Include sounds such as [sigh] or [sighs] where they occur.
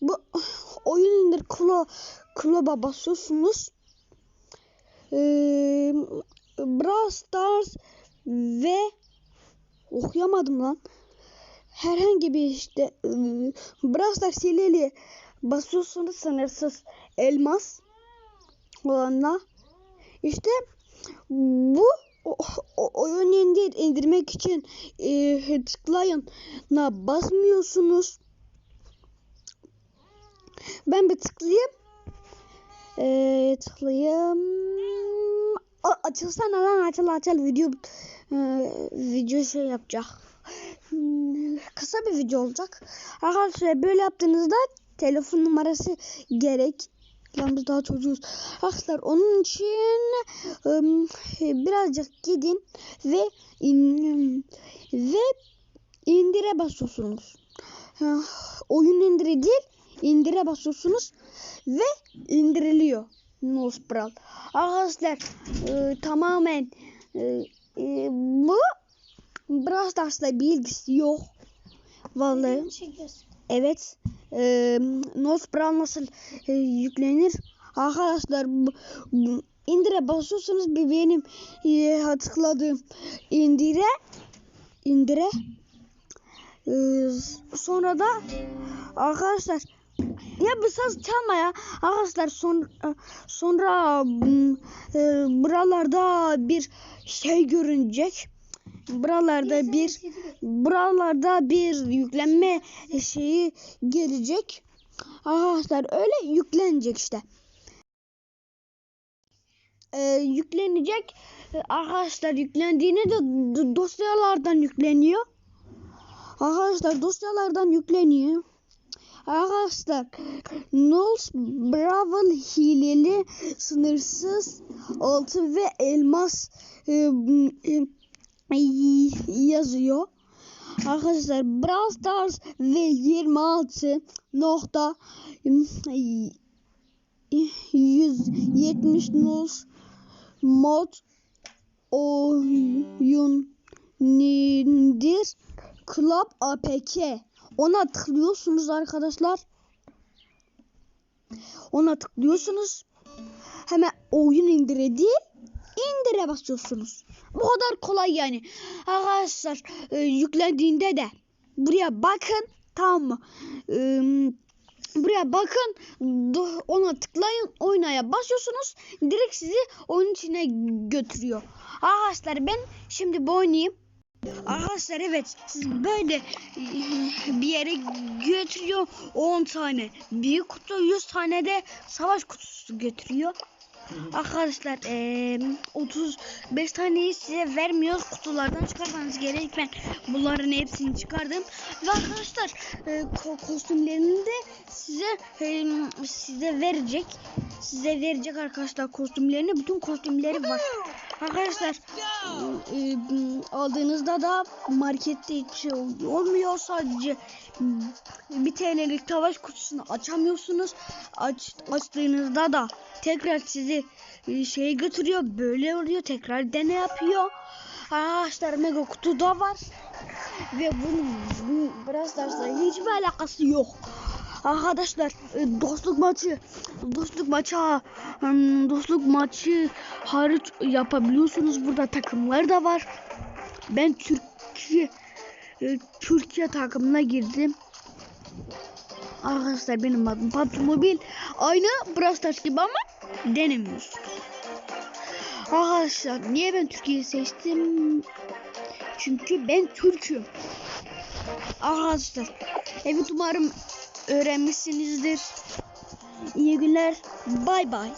bu [sighs] oyun indir klo kloba basıyorsunuz. Ee, Brawl Stars ve okuyamadım lan. Herhangi bir işte Brawl Stars hileli basıyorsunuz sınırsız elmas olanla. İşte bu o, o, oyun indir indirmek için e, tıklayın na basmıyorsunuz. Ben bir tıklayayım. E, tıklayayım. A, açılsana lan açıl açıl video e, video şey yapacak. Kısa bir video olacak. Arkadaşlar böyle yaptığınızda telefon numarası gerek. Yalnız daha çocuğuz. Arkadaşlar onun için ım, birazcık gidin ve in, ve indire basıyorsunuz. Ha, Oyun indire değil indire basıyorsunuz ve indiriliyor. Nose Brawl. Arkadaşlar e, tamamen e, e, bu Brawl Stars'la bir ilgisi yok. Vallahi. Evet. E, Nose Brawl nasıl e, yüklenir? Arkadaşlar bu, bu- indire basıyorsunuz bir benim e, hatırladığım indire indire e, sonra da arkadaşlar ya bu saz çalma ya arkadaşlar son, sonra mm, e, buralarda bir şey görünecek buralarda bir buralarda bir yüklenme şeyi gelecek. Arkadaşlar öyle yüklenecek işte. Ee, yüklenecek. Arkadaşlar yüklendiğinde de dosyalardan yükleniyor. Arkadaşlar dosyalardan yükleniyor. Arkadaşlar Knowles Bravel hileli sınırsız altın ve elmas e, e, yazıyor. Arkadaşlar Brawl Stars ve 26 nokta 170 nus mod oyun indir Club APK ona tıklıyorsunuz arkadaşlar. Ona tıklıyorsunuz. Hemen oyun indire değil indire basıyorsunuz. Bu kadar kolay yani. Arkadaşlar e, yüklendiğinde de buraya bakın tamam mı? E, buraya bakın ona tıklayın oynaya basıyorsunuz. Direkt sizi oyun içine götürüyor. Arkadaşlar ben şimdi bu oynayayım Arkadaşlar evet siz böyle e, bir yere götürüyor 10 tane. Büyük kutu 100 tane de savaş kutusu götürüyor. Arkadaşlar eee 35 taneyi size vermiyoruz. Kutulardan çıkarmanız gerek. Ben bunların hepsini çıkardım. Ve arkadaşlar eee, ko- kostümlerini de size eee, size verecek. Size verecek arkadaşlar kostümlerini. Bütün kostümleri var arkadaşlar eee, aldığınızda da markette hiçbir şey ol- olmuyor. Sadece bir TL'lik savaş kutusunu açamıyorsunuz. Aç, açtığınızda da tekrar sizi e, şeye götürüyor böyle oluyor tekrar dene yapıyor. Arkadaşlar mega kutu da var. Ve bunun bu Brawl Stars'la hiçbir alakası yok arkadaşlar e, dostluk maçı dostluk maçı hmm, dostluk maçı hariç yapabiliyorsunuz burada takımlar da var ben Türkiye e, Türkiye takımına girdim Arkadaşlar benim adım PUBG Mobile. Aynı Brawl gibi ama denemiyorsun. Arkadaşlar niye ben Türkiye'yi seçtim? Çünkü ben Türk'üm. Arkadaşlar evet umarım öğrenmişsinizdir. İyi günler. Bay bay.